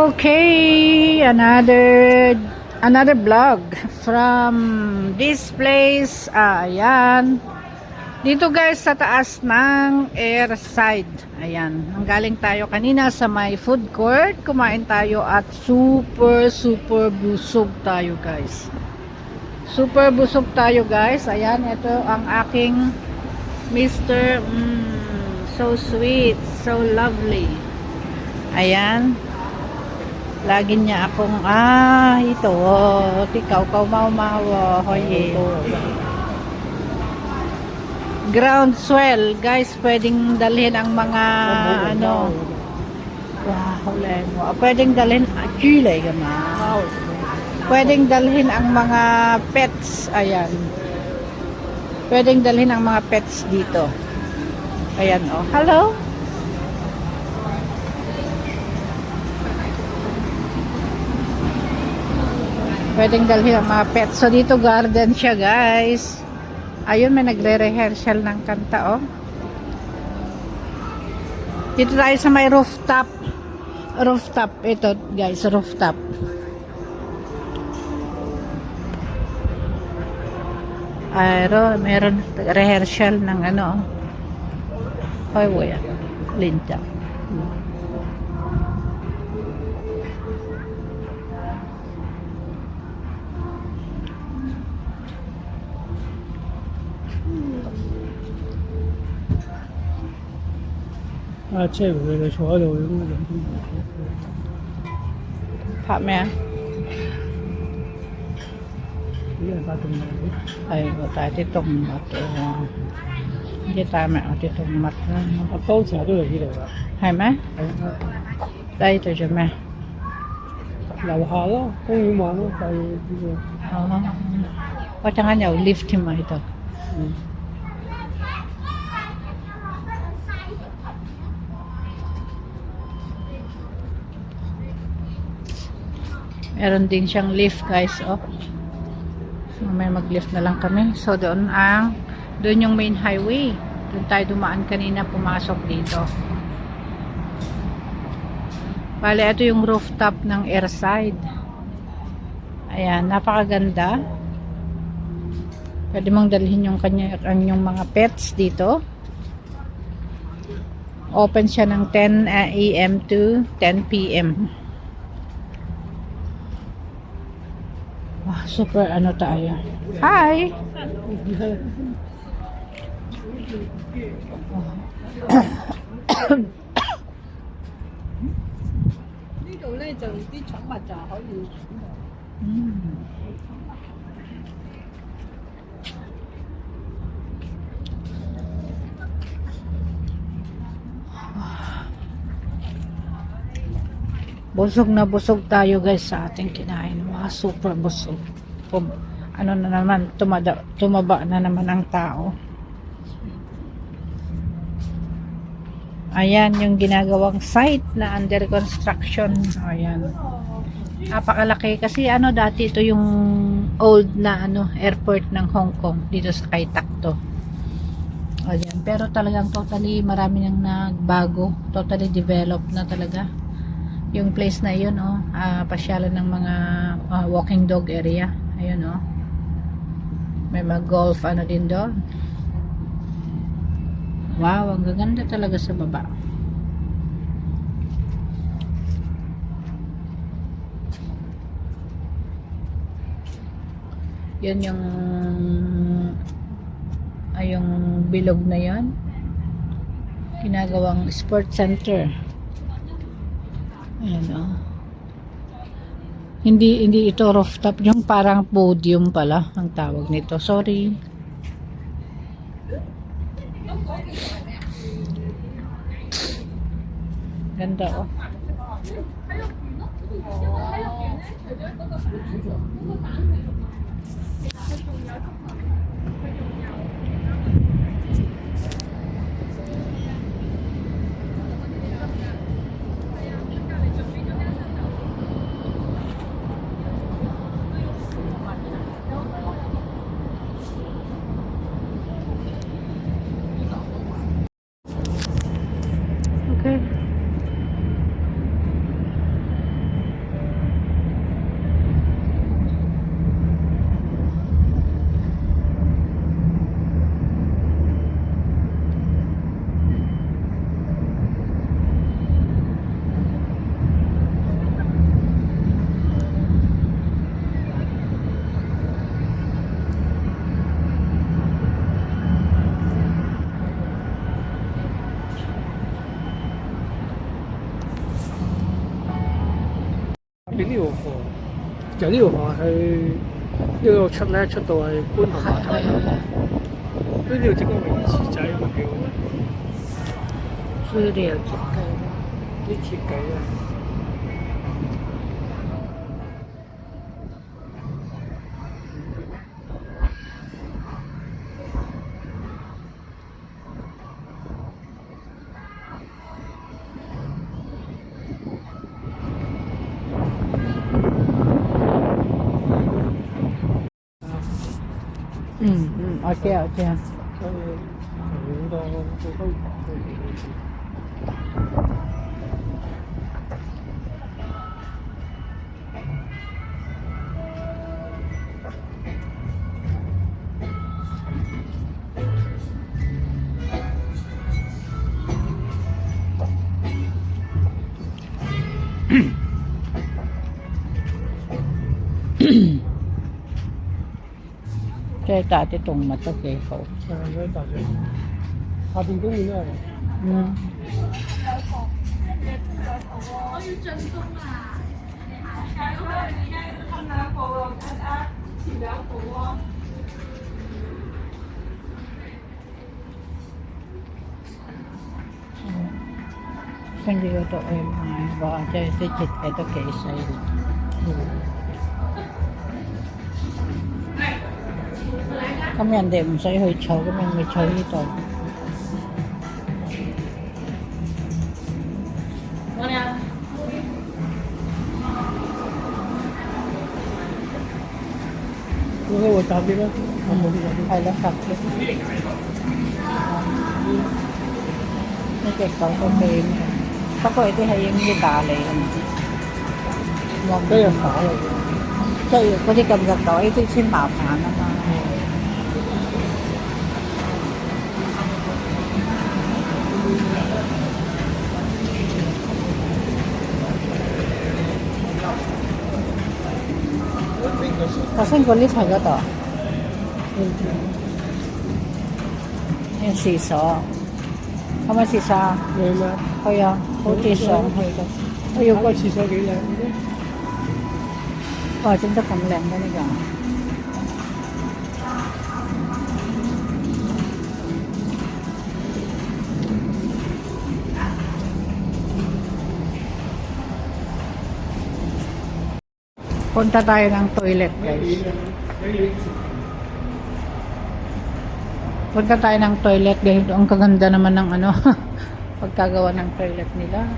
Okay, another another vlog from this place. Ah, ayan. Dito guys sa taas ng airside. Ayan. Nanggaling tayo kanina sa may food court. Kumain tayo at super super busog tayo guys. Super busog tayo guys. Ayan, ito ang aking Mr. Mm, so sweet, so lovely. Ayan. Lagi niya akong, ah, ito, oh, tikaw, kau mau mau, hoye. Ground swell, guys, pwedeng dalhin ang mga, ano, wow, lemo. Pwedeng dalhin, ah, chile, gama. Pwedeng dalhin ang mga pets, ayan. Pwedeng dalhin ang mga pets dito. Ayan, oh. Hello? Pwedeng dalhin ang mga pets. So, dito garden siya, guys. Ayun, may nagre-rehearsal ng kanta, oh. Dito tayo sa may rooftop. Rooftop. Ito, guys, rooftop. Ayro, meron rehearsal ng ano. Hoy, waya. Linta. 啊，这个的所有的路人都 Pa, may 不愿发动的。 ay, o tayo titong mat. Oh. Hindi tayo may o titong mat. 啊，包起来都有一类的。 Hay may? 哎， Tayo ito siya may. 楼下咯，公园玩咯，就呢个。 Oo. O tsaka niya, lift mo ito. 嗯。 Meron din siyang lift guys, oh. May mag-lift na lang kami. So, doon ang, doon yung main highway. Doon tayo dumaan kanina, pumasok dito. Bale, ito yung rooftop ng airside. Ayan, napakaganda. Pwede mong dalhin yung kanya, ang yung mga pets dito. Open siya ng 10 a.m. to 10 p.m. Wow, super ano tayo. Hi! 呢度咧就啲宠物就可以。 Mm. Busog na busog tayo guys sa ating kinain. Wow, super busog. Pum- ano na naman, tumada, tumaba na naman ang tao. Ayan yung ginagawang site na under construction. Ayan napakalaki kasi ano dati ito yung old na ano airport ng Hong Kong dito sa Kai Tak to. Ayan, pero talagang totally marami nang nagbago, totally developed na talaga. Yung place na yun oh, ah, pasyalan ng mga ah, walking dog area. Ayun oh. May mga golf ano din doon. Wow, ang gaganda talaga sa baba. Yun yung ay yung bilog na yon ginagawang sport center ayan o hindi hindi ito rooftop yung parang podium pala ang tawag nito. Sorry. Ganda oh. Okay. 由呢條河去呢度出咧，出到係觀塘碼頭。呢度整個泳池仔咪幾好，資料設計。啲設計啊。 할게요, 할게요. 저기까지 동마도 계속. 네, 여기까지. 가빈동이네. 응. 생기가 또 얼마나 와, 저, 저, 저, 저, 저, 저, 저, 저, 저, 咁人哋唔使去坐，咁樣咪坐呢度。應該會搭啲啦，我冇啲搭啲。係咯，搭嘅。呢隻狗都幾，不過有啲係應該打你嘅，唔知。我唔俾人打嚟即係嗰啲咁嘅狗，呢啲先麻煩啊嘛。 학생 권리 사거 든. 할수 있 어. 가만 있 어. 얼 마? 거 야. 어디 있 어? 어, 이거 지석이 일하는 데? 어, 진짜 감량되니 까. Punta tayo ng toilet, guys. Punta tayo ng toilet, guys. Ang kaganda naman ng ano, pagkagawa ng toilet nila.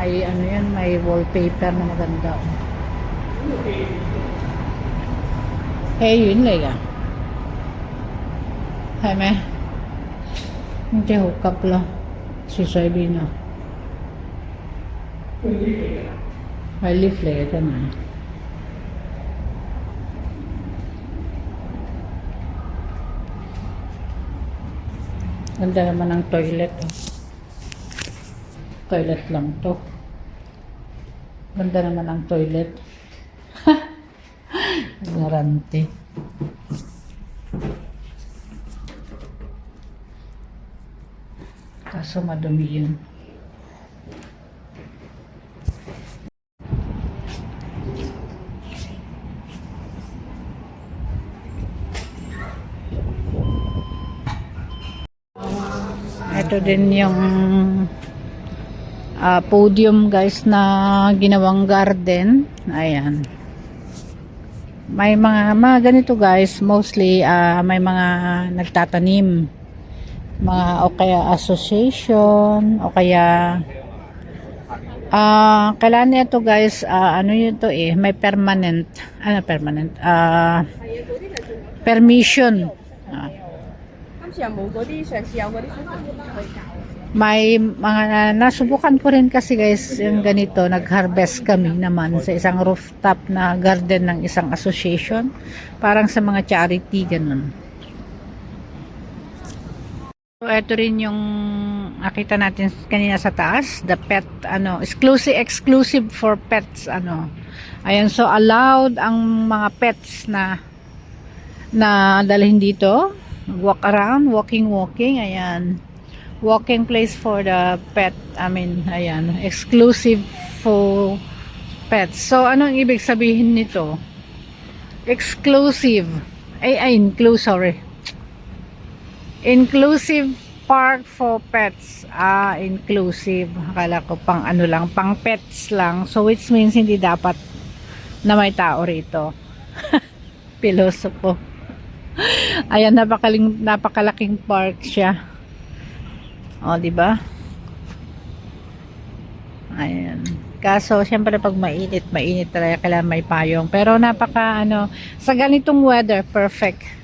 May ano yan, may wallpaper na maganda. Hey, yun lang yan. Hay mẹ Không chơi hụt cặp lo Sự xoay bị Highly flavored naman. Ganda naman ang toilet. Oh. Toilet lang to. Ganda naman ang toilet. Garante. Kaso madumi yun. Ito din yung ah, podium guys na ginawang garden. Ayan. May mga, mga ganito guys, mostly ah, may mga nagtatanim. Mga o kaya association o kaya ah kailangan nito guys, ah, ano yun to eh, may permanent, ano permanent, ah permission. Ah, siya. May mga uh, nasubukan ko rin kasi guys yung ganito, nag-harvest kami naman sa isang rooftop na garden ng isang association, parang sa mga charity ganun. So ito rin yung nakita natin kanina sa taas, the pet ano, exclusive exclusive for pets ano. Ayan, so allowed ang mga pets na na dalhin dito walk around walking walking ayan walking place for the pet I mean ayan exclusive for pets. So, anong ibig sabihin nito? Exclusive. Ay, ay, inclusive, sorry. Inclusive park for pets. Ah, inclusive. Akala ko pang ano lang, pang pets lang. So, which means hindi dapat na may tao rito. Pilosopo. Ayan, napakaling, napakalaking park siya. O, di ba? Ayan. Kaso, syempre pag mainit, mainit talaga kailangan may payong. Pero napaka, ano, sa ganitong weather, perfect.